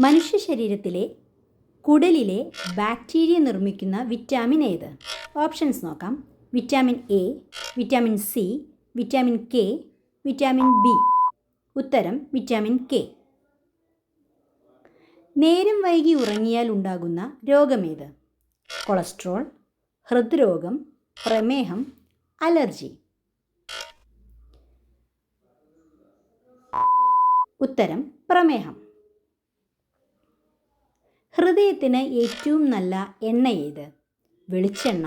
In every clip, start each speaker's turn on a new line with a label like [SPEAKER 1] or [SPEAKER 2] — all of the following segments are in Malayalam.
[SPEAKER 1] മനുഷ്യ ശരീരത്തിലെ കുടലിലെ ബാക്ടീരിയ നിർമ്മിക്കുന്ന വിറ്റാമിൻ ഏത്? ഓപ്ഷൻസ് നോക്കാം. Vitamin A vitamin C vitamin K vitamin B. ഉത്തരം വിറ്റാമിൻ കെ. നേരം വൈകി ഉറങ്ങിയാൽ ഉണ്ടാകുന്ന രോഗമേത് കൊളസ്ട്രോൾ ഹൃദ്രോഗം പ്രമേഹം അലർജി. ഉത്തരം പ്രമേഹം. ഹൃദയത്തിന് ഏറ്റവും നല്ല എണ്ണ ഏത്? വെളിച്ചെണ്ണ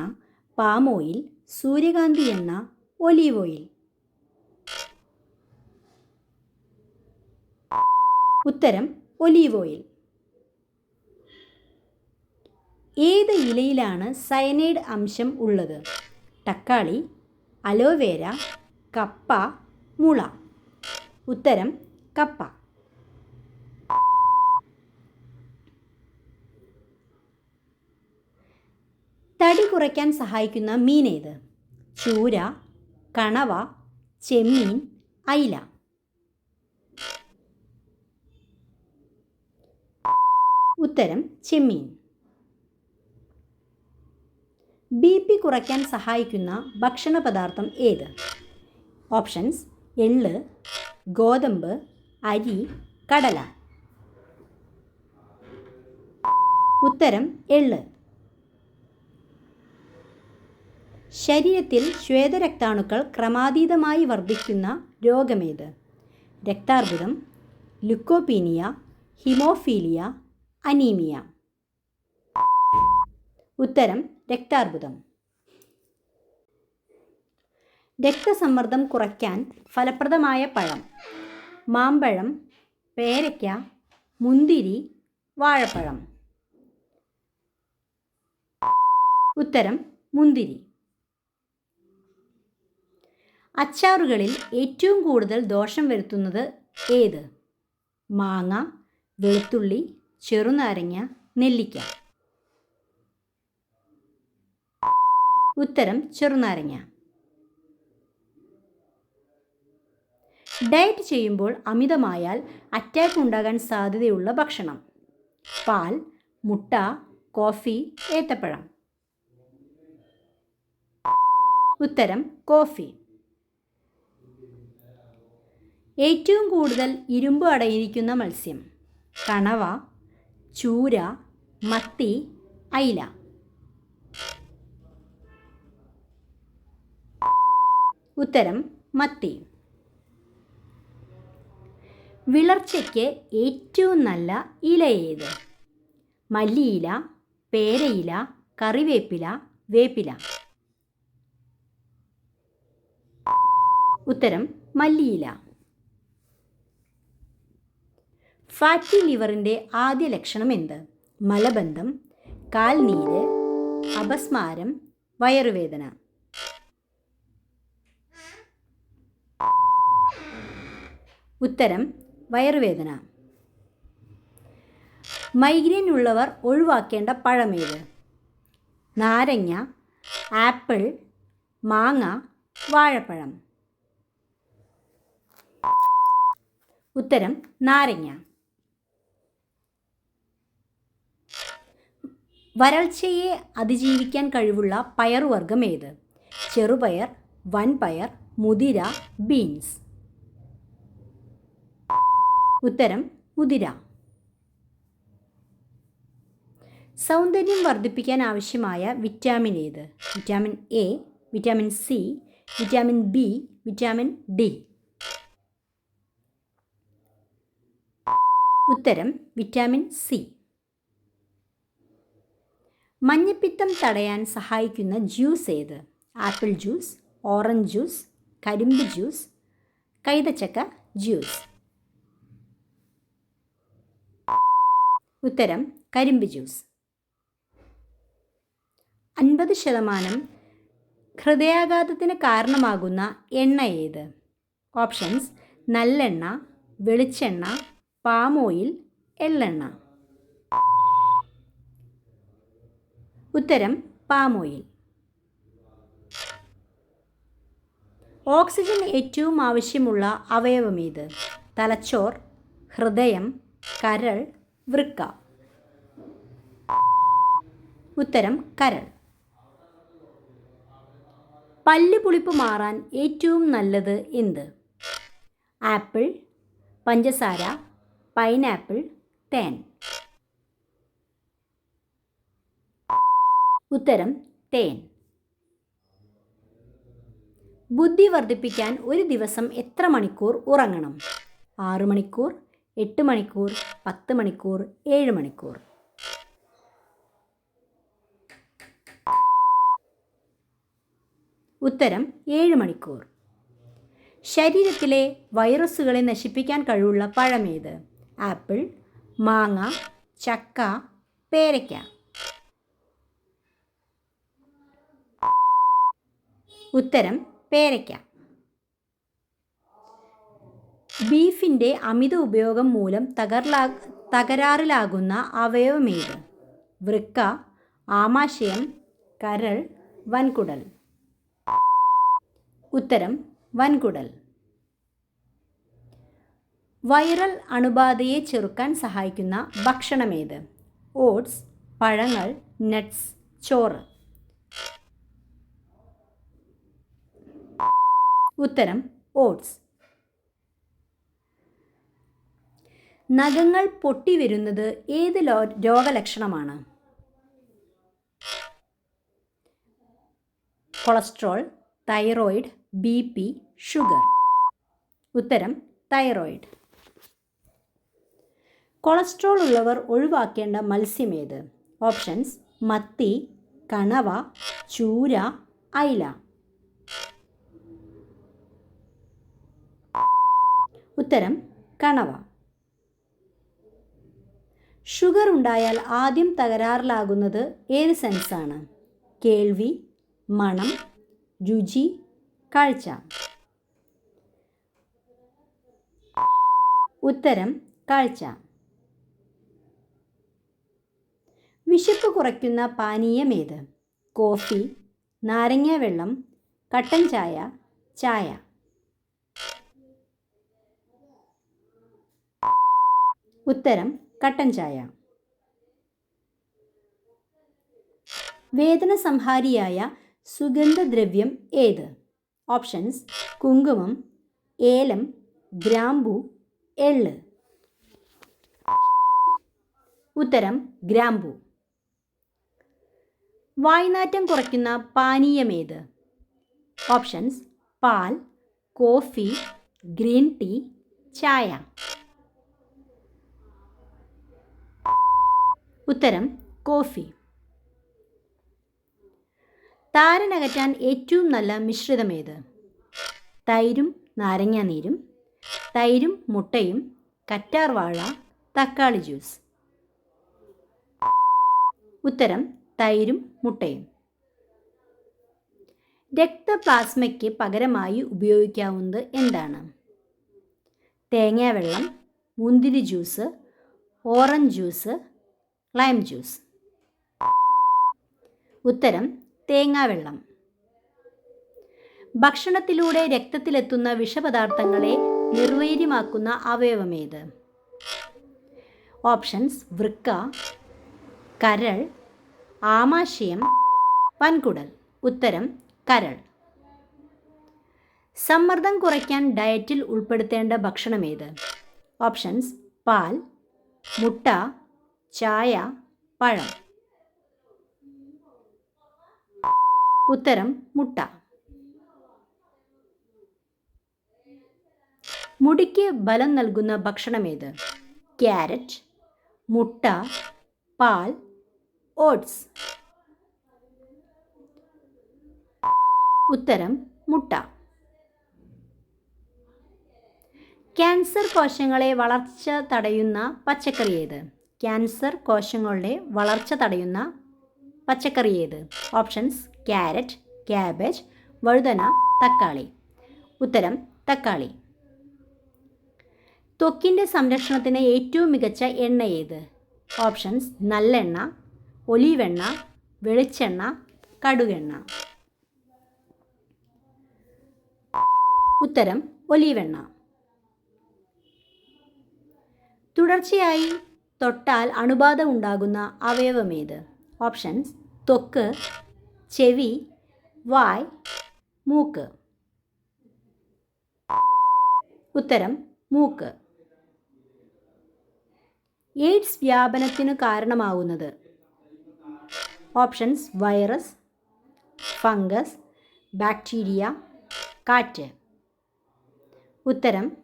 [SPEAKER 1] പാം ഓയിൽ സൂര്യകാന്തി എണ്ണ ഒലീവ് ഓയിൽ ഉത്തരം ഒലീവ് ഓയിൽ ഏത് ഇലയിലാണ് സയനൈഡ് അംശം ഉള്ളത്? തക്കാളി അലോവേര കപ്പ മുള. ഉത്തരം കപ്പ. തടി കുറയ്ക്കാൻ സഹായിക്കുന്ന മീൻ ഏത്? ചൂര കണവ ചെമ്മീൻ അയില. ഉത്തരം ചെമ്മീൻ. ബി പി കുറയ്ക്കാൻ സഹായിക്കുന്ന ഭക്ഷണ പദാർത്ഥം ഏത്? ഓപ്ഷൻസ് എള്ള് ഗോതമ്പ് അരി കടല. ഉത്തരം എള്ള്. ശരീരത്തിൽ ശ്വേതരക്താണുക്കൾ ക്രമാതീതമായി വർദ്ധിക്കുന്ന രോഗമേത്. രക്താർബുദം ലുക്കോപീനിയ ഹിമോഫീലിയ അനീമിയ. ഉത്തരം രക്താർബുദം. രക്തസമ്മർദ്ദം കുറയ്ക്കാൻ ഫലപ്രദമായ പഴം. മാമ്പഴം പേരയ്ക്ക മുന്തിരി വാഴപ്പഴം. ഉത്തരം മുന്തിരി. അച്ചാറുകളിൽ ഏറ്റവും കൂടുതൽ ദോഷം വരുത്തുന്നത് ഏത്? മാങ്ങ വെളുത്തുള്ളി ചെറുനാരങ്ങ നെല്ലിക്ക. ഉത്തരം ചെറുനാരങ്ങ. ഡയറ്റ് ചെയ്യുമ്പോൾ അമിതമായാൽ അറ്റാക്ക് ഉണ്ടാകാൻ സാധ്യതയുള്ള ഭക്ഷണം. പാൽ മുട്ട കോഫി ഏത്തപ്പഴം. ഉത്തരം കോഫി. ഏറ്റവും കൂടുതൽ ഇരുമ്പ് അടങ്ങിയിരിക്കുന്ന മത്സ്യം. കണവ ചൂര മത്തി അയില. ഉത്തരം മത്തി. വിളർച്ചയ്ക്ക് ഏറ്റവും നല്ല ഇല ഏത്? മല്ലിയില പേരയില കറിവേപ്പില വേപ്പില. ഉത്തരം മല്ലിയില. ഫാറ്റി ലിവറിന്റെ ആദ്യ ലക്ഷണം എന്ത്? മലബന്ധം കാൽനീര് അപസ്മാരം വയറുവേദന. ഉത്തരം വയറുവേദന. മൈഗ്രെയിൻ ഉള്ളവർ ഒഴിവാക്കേണ്ട പഴമേത്? നാരങ്ങ ആപ്പിൾ മാങ്ങ വാഴപ്പഴം. ഉത്തരം നാരങ്ങ. വരൾച്ചയെ അതിജീവിക്കാൻ കഴിവുള്ള പയറുവർഗം ഏത്? ചെറുപയർ വൻപയർ മുതിര ബീൻസ്. ഉത്തരം മുതിര. സൗന്ദര്യം വർദ്ധിപ്പിക്കാൻ ആവശ്യമായ വിറ്റാമിൻ ഏത്? Vitamin A vitamin C vitamin B vitamin D. ഉത്തരം വിറ്റാമിൻ സി. മഞ്ഞപ്പിത്തം തടയാൻ സഹായിക്കുന്ന ജ്യൂസ് ഏത്? ആപ്പിൾ ജ്യൂസ് ഓറഞ്ച് ജ്യൂസ് കരിമ്പ് ജ്യൂസ് കൈതച്ചക്ക ജ്യൂസ്. ഉത്തരം കരിമ്പ് ജ്യൂസ്. അൻപത് ശതമാനം ഹൃദയാഘാതത്തിന് കാരണമാകുന്ന എണ്ണ ഏത്? ഓപ്ഷൻസ് നല്ലെണ്ണ വെളിച്ചെണ്ണ പാമോയിൽ എള്ളെണ്ണ. ഉത്തരം പാമോയിൽ. ഓക്സിജൻ ഏറ്റവും ആവശ്യമുള്ള അവയവം അവയവമേത് തലച്ചോർ ഹൃദയം കരൾ വൃക്ക. ഉത്തരം കരൾ. പല്ല് പുളിപ്പ് മാറാൻ ഏറ്റവും നല്ലത് എന്ത്? ആപ്പിൾ പഞ്ചസാര പൈനാപ്പിൾ തേൻ. ഉത്തരം തേൻ. ബുദ്ധി വർദ്ധിപ്പിക്കാൻ ഒരു ദിവസം എത്ര മണിക്കൂർ ഉറങ്ങണം? ആറു മണിക്കൂർ എട്ട് മണിക്കൂർ പത്ത് മണിക്കൂർ ഏഴ് മണിക്കൂർ. ഉത്തരം ഏഴ് മണിക്കൂർ. ശരീരത്തിലെ വൈറസുകളെ നശിപ്പിക്കാൻ കഴിവുള്ള പഴമേത്? ആപ്പിൾ മാങ്ങ ചക്ക പേരയ്ക്ക. ഉത്തരം പേരയ്ക്ക. ബീഫിന്റെ അമിത ഉപയോഗം മൂലം തകർലാ തകരാറിലാകുന്ന അവയവമേത്? വൃക്ക ആമാശയം കരൾ വൻകുടൽ. ഉത്തരം വൻകുടൽ. വൈറൽ അണുബാധയെ ചെറുക്കാൻ സഹായിക്കുന്ന ഭക്ഷണമേത്? ഓട്സ് പഴങ്ങൾ നട്ട്സ് ചോറ്. ഉത്തരം ഓട്സ്. നഖങ്ങൾ പൊട്ടി വരുന്നത് ഏത് രോഗലക്ഷണമാണ്? Cholesterol thyroid B P sugar. ഉത്തരം തൈറോയിഡ്. കൊളസ്ട്രോൾ ഉള്ളവർ ഒഴിവാക്കേണ്ട മത്സ്യം ഏത്? ഓപ്ഷൻസ് മത്തി കണവ ചൂര അയില. ഉത്തരം കണവ. ഷുഗർ ഉണ്ടായാൽ ആദ്യം തകരാറിലാകുന്നത് ഏത് സെൻസാണ് കേൾവി മണം രുചി കാഴ്ച. ഉത്തരം കാഴ്ച. വിശപ്പ് കുറയ്ക്കുന്ന പാനീയമേത് കോഫി നാരങ്ങ വെള്ളം കട്ടൻ ചായ ചായ. ഉത്തരം കട്ടൻ ചായ. വേദന സംഹാരിയായ സുഗന്ധദ്രവ്യം ഏത്? ഓപ്ഷൻസ് കുങ്കുമം ഏലം ഗ്രാമ്പു എള്ള്. ഉത്തരം ഗ്രാമ്പു. വായ്നാറ്റം കുറയ്ക്കുന്ന പാനീയമേത് ഓപ്ഷൻസ് പാൽ കോഫി ഗ്രീൻ ടീ ചായ. ഉത്തരം കോഫി. താരനകറ്റാൻ ഏറ്റവും നല്ല മിശ്രിതമേത്? തൈരും നാരങ്ങാനീരും തൈരും മുട്ടയും കറ്റാർവാഴ തക്കാളി ജ്യൂസ്. ഉത്തരം തൈരും മുട്ടയും. രക്തപ്ലാസ്മയ്ക്ക് പകരമായി ഉപയോഗിക്കാവുന്നത് എന്താണ്? തേങ്ങാവെള്ളം മുന്തിരി juice orange juice lime juice ഉത്തരം തേങ്ങാവെള്ളം ഭക്ഷണത്തിലൂടെ രക്തത്തിലെത്തുന്ന വിഷപദാർത്ഥങ്ങളെ നിർവീര്യമാക്കുന്ന അവയവമേത്? ഓപ്ഷൻസ് വൃക്ക കരൾ ആമാശയം വൻകുടൽ. ഉത്തരം കരൾ. സമ്മർദ്ദം കുറയ്ക്കാൻ ഡയറ്റിൽ ഉൾപ്പെടുത്തേണ്ട ഭക്ഷണമേത്? ഓപ്ഷൻസ് പാൽ മുട്ട ചായ പഴം. ഉത്തരം മുട്ട. മുടിക്ക് ബലം നൽകുന്ന ഭക്ഷണമേത് ക്യാരറ്റ് മുട്ട പാൽ ഓട്സ്. ഉത്തരം മുട്ട. ക്യാൻസർ കോശങ്ങളെ വളർച്ച തടയുന്ന പച്ചക്കറി ഏത്? ക്യാൻസർ കോശങ്ങളുടെ വളർച്ച തടയുന്ന പച്ചക്കറി ഏത് ഓപ്ഷൻസ് ക്യാരറ്റ് ക്യാബേജ് വഴുതന തക്കാളി. ഉത്തരം തക്കാളി. ത്വക്കിന്റെ സംരക്ഷണത്തിന് ഏറ്റവും മികച്ച എണ്ണ ഏത്? ഓപ്ഷൻസ് നല്ലെണ്ണ ഒലീവെണ്ണ വെളിച്ചെണ്ണ കടുകെണ്ണ. ഉത്തരം ഒലീവെണ്ണ. തുടർച്ചയായി തൊട്ടാൽ അണുബാധ ഉണ്ടാകുന്ന അവയവമേത്? ഓപ്ഷൻസ് ത്വക്ക് ചെവി വായ് മൂക്ക്. ഉത്തരം മൂക്ക്. എയ്ഡ്സ് വ്യാപനത്തിന് കാരണമാവുന്നത് ഓപ്ഷൻസ് വൈറസ് ഫംഗസ് ബാക്ടീരിയ കാറ്റ്. ഉത്തരം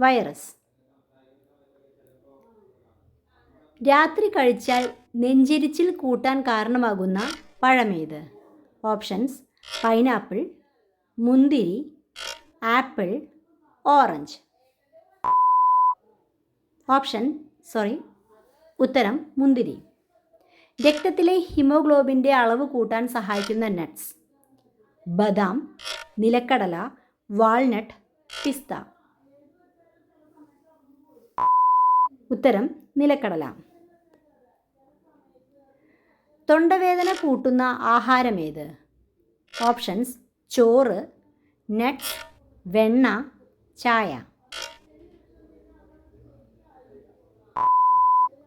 [SPEAKER 1] വൈറസ്. രാത്രി കഴിച്ചാൽ നെഞ്ചെരിച്ചിൽ കൂട്ടാൻ കാരണമാകുന്ന പഴമേത്? ഓപ്ഷൻസ് പൈനാപ്പിൾ മുന്തിരി ആപ്പിൾ ഓറഞ്ച്. ഓപ്ഷൻ സോറി ഉത്തരം മുന്തിരി. രക്തത്തിലെ ഹിമോഗ്ലോബിന്റെ അളവ് കൂട്ടാൻ സഹായിക്കുന്ന നട്ട്സ്. ബദാം നിലക്കടല വാൾനട്ട് പിസ്ത. ഉത്തരം നിലക്കടല. തൊണ്ടവേദന കൂട്ടുന്ന ആഹാരമേത്? ഓപ്ഷൻസ് ചോറ് നട്ട് വെണ്ണ ചായ.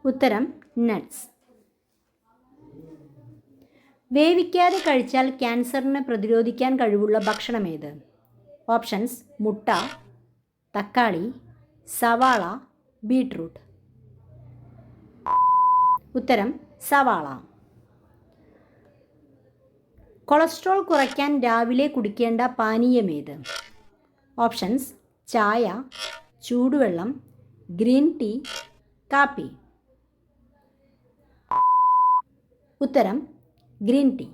[SPEAKER 1] ഉത്തരം നട്ട്സ്. വേവിക്കാതെ കഴിച്ചാൽ ക്യാൻസറിനെ പ്രതിരോധിക്കാൻ കഴിവുള്ള ഭക്ഷണമേത്? ഓപ്ഷൻസ് മുട്ട തക്കാളി സവാള ബീട്രൂട്ട്. ഉത്തരം സവാള. കൊളസ്ട്രോൾ കുറയ്ക്കാൻ രാവിലെ കുടിക്കേണ്ട പാനീയമേത്? ഓപ്ഷൻസ് ചായ ചൂടുവെള്ളം ഗ്രീൻ ടീ കാപ്പി. ഉത്തരം ഗ്രീൻ ടീ.